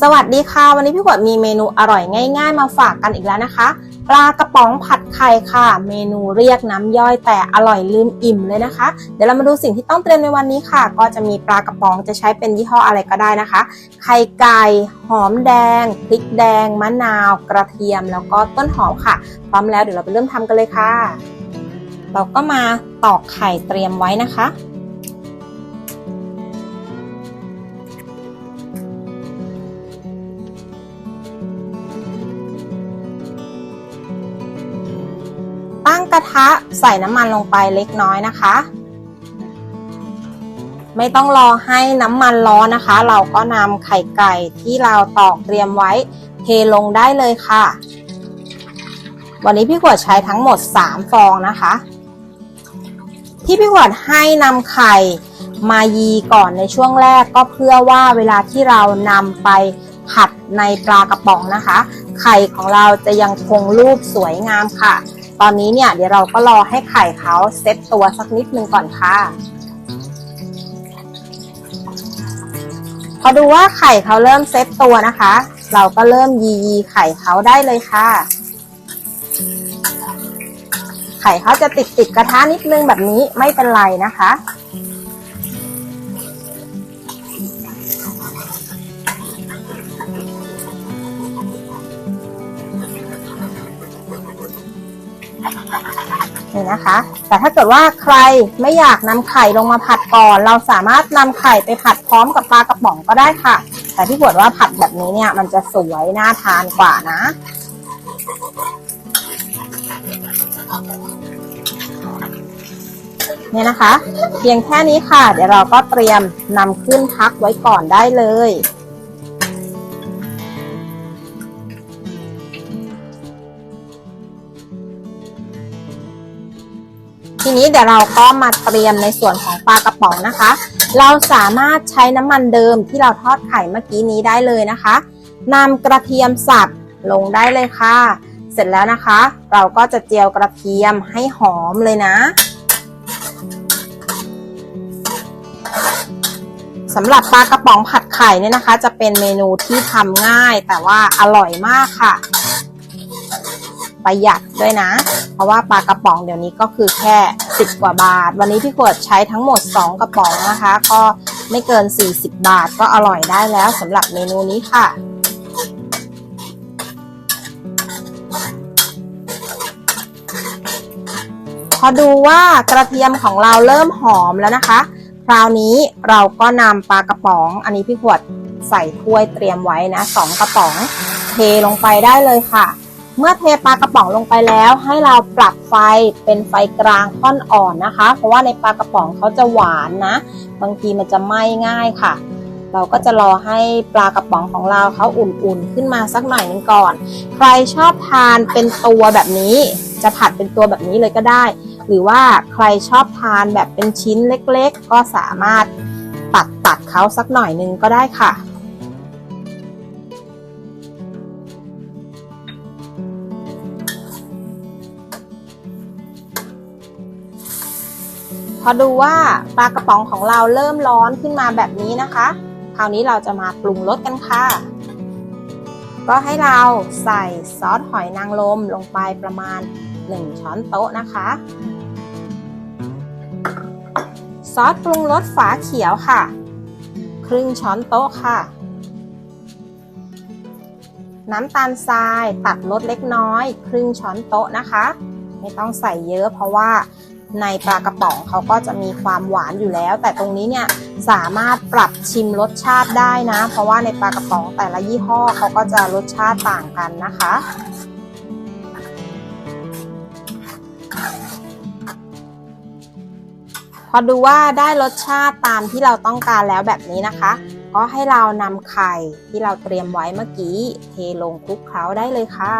สวัสดีค่ะ วันนี้พี่ขวดมีเมนูอร่อยง่าย ๆ มาฝากกันอีกแล้วนะคะ ปลากระป๋องผัดไข่ค่ะ เมนูเรียกน้ำย่อยแต่อร่อยลืมอิ่มเลยนะคะ เดี๋ยวเรามาดูสิ่งที่ต้องเตรียมในวันนี้ค่ะ ก็จะมีปลากระป๋องจะใช้เป็นยี่ห้ออะไรก็ได้นะคะ ไข่ไก่หอมแดงพริกแดง มะนาว กระเทียม แล้วก็ต้นหอมค่ะ พร้อมแล้วเดี๋ยวเราไปเริ่มทำกันเลยค่ะ เราก็มาตอกไข่เตรียมไว้นะคะ กระทะใส่น้ำมันลงไปเล็กน้อยนะคะ ไม่ต้องรอให้น้ำมันร้อนนะคะ เราก็นำไข่ไก่ที่เราตอกเตรียมไว้เทลงได้เลยค่ะ วันนี้พี่ขวดใช้ทั้งหมด 3 ฟองนะคะ ที่พี่ขวดให้นำไข่มายีก่อนในช่วงแรกก็เพื่อว่าเวลาที่เรานำไปผัดในปลากระป๋องนะคะ ไข่ของเราจะยังคงรูปสวยงามค่ะ อนนี้เนี่ยเดี๋ยวเราก็รอให้ไข่เขาเซตตัวสักนิดนึงก่อนค่ะพอดูว่าไข่เขาเริ่มเซตตัวนะคะ เราก็เริ่มยียีไข่เขาได้เลยค่ะ ไข่เขาจะติดติดกระทะนิดนึงแบบนี้ไม่เป็นไรนะคะ นี่นะคะ แต่ถ้าเกิดว่าใครไม่อยากนำไข่ลงมาผัดก่อน เราสามารถนำไข่ไปผัดพร้อมกับปลากระป๋องก็ได้ค่ะ แต่ที่บวดว่าผัดแบบนี้เนี่ย มันจะสวยน่าทานกว่านะเนี่ยนะคะ เพียงแค่นี้ค่ะ เดี๋ยวเราก็เตรียมนำขึ้นพักไว้ก่อนได้เลย นี้เดี๋ยวเราก็มาเตรียมในส่วนของปลากระป๋องนะคะ เราสามารถใช้น้ำมันเดิมที่เราทอดไข่เมื่อกี้นี้ได้เลยนะคะนำกระเทียมสับลงได้เลยค่ะ เสร็จแล้วนะคะ เราก็จะเจียวกระเทียมให้หอมเลยนะสำหรับปลากระป๋องผัดไข่เนี่ยนะคะ จะเป็นเมนูที่ทำง่ายแต่ว่าอร่อยมากค่ะ ประหยัดด้วยนะ เพราะว่าปลากระป๋องเดี๋ยวนี้ก็คือแค่ 10กว่าบาท วันนี้พี่ขวดใช้ทั้งหมด 2 กระป๋องนะคะ ก็ไม่เกิน 40 บาทก็อร่อยได้แล้วสำหรับเมนูนี้ค่ะพอดูว่ากระเทียมของเราเริ่มหอมแล้วนะคะ คราวนี้เราก็นำปลากระป๋อง อันนี้พี่ขวดใส่ถ้วยเตรียมไว้นะสองกระป๋องเทลงไปได้เลยค่ะ เมื่อเทปลากระป๋องลงไปแล้ว ให้เราปรับไฟเป็นไฟกลางค่อนอ่อนนะคะ เพราะว่าในปลากระป๋องเขาจะหวานนะ บางทีมันจะไหม้ง่ายค่ะ เราก็จะรอให้ปลากระป๋องของเราเขาอุ่นๆ ขึ้นมาสักหน่อยนึงก่อน ใครชอบทานเป็นตัวแบบนี้ จะผัดเป็นตัวแบบนี้เลยก็ได้ หรือว่าใครชอบทานแบบเป็นชิ้นเล็กๆ ก็สามารถตัดตัดเขาสักหน่อยนึงก็ได้ค่ะ พอดูว่าปลากระป๋องของเราเริ่มร้อนขึ้นมาแบบนี้นะคะ คราวนี้เราจะมาปรุงรสกันค่ะ ก็ให้เราใส่ซอสหอยนางรมลงไปประมาณ 1 ช้อนโต๊ะนะคะ ซอสปรุงรสฝาเขียวค่ะ ครึ่งช้อนโต๊ะค่ะ น้ำตาลทรายตัดรสเล็กน้อย ครึ่งช้อนโต๊ะนะคะ ไม่ต้องใส่เยอะเพราะว่า ในปลากระป๋องเขาก็จะมีความหวานอยู่แล้ว แต่ตรงนี้เนี่ยสามารถปรับชิมรสชาติได้นะ เพราะว่าในปลากระป๋องแต่ละยี่ห้อเขาก็จะรสชาติต่างกันนะคะพอดูว่าได้รสชาติตามที่เราต้องการแล้วแบบนี้นะคะ ก็ให้เรานำไข่ที่เราเตรียมไว้เมื่อกี้ เทลงคลุกเคล้าได้เลยค่ะ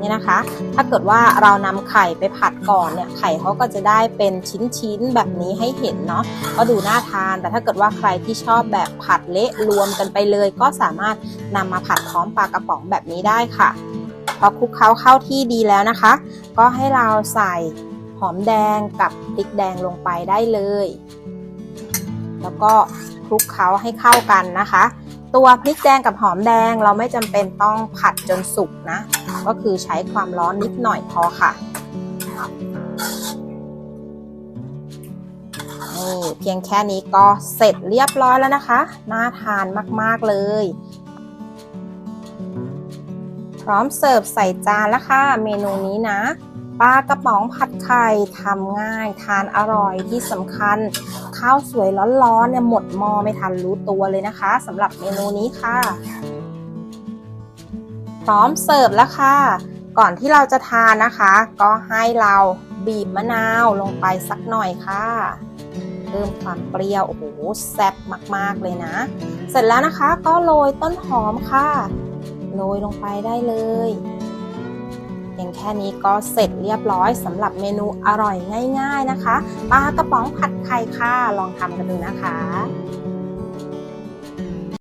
นี่นะคะ ถ้าเกิดว่าเรานำไข่ไปผัดก่อนเนี่ยไข่เขาก็จะได้เป็นชิ้นๆแบบนี้ให้เห็นเนาะก็ดูน่าทาน แต่ถ้าเกิดว่าใครที่ชอบแบบผัดเละรวมกันไปเลย ก็สามารถนำมาผัดพร้อมปลากระป๋องแบบนี้ได้ค่ะพอคลุกเคล้าเข้าที่ดีแล้วนะคะ ก็ให้เราใส่หอมแดงกับพริกแดงลงไปได้เลย แล้วก็คลุกเคล้าให้เข้ากันนะคะ ตัวพริกแดงกับหอมแดงเราไม่จำเป็นต้องผัดจนสุกนะ ก็คือใช้ความร้อนนิดหน่อยพอค่ะนี่เพียงแค่นี้ก็เสร็จเรียบร้อยแล้วนะคะ น่าทานมากๆเลย พร้อมเสิร์ฟใส่จานแล้วค่ะ เมนูนี้นะปลากระป๋องผัดไข่ทำง่าย ทานอร่อยที่สำคัญ ข้าวสวยร้อนๆเนี่ยหมดหม้อไม่ทันรู้ตัวเลยนะคะสำหรับเมนูนี้ค่ะ พร้อมเสิร์ฟแล้วค่ะ ก่อนที่เราจะทานนะคะ ก็ให้เราบีบมะนาวลงไปสักหน่อยค่ะเพิ่มความเปรี้ยวโอ้โหแซ่บมากๆเลยนะ เสร็จแล้วนะคะก็โรยต้นหอมค่ะโรยลงไปได้เลยเพียงแค่นี้ก็เสร็จเรียบร้อยสำหรับเมนูอร่อยง่าย ๆนะคะปลากระป๋องผัดไข่ค่ะลองทำกันดูนะคะ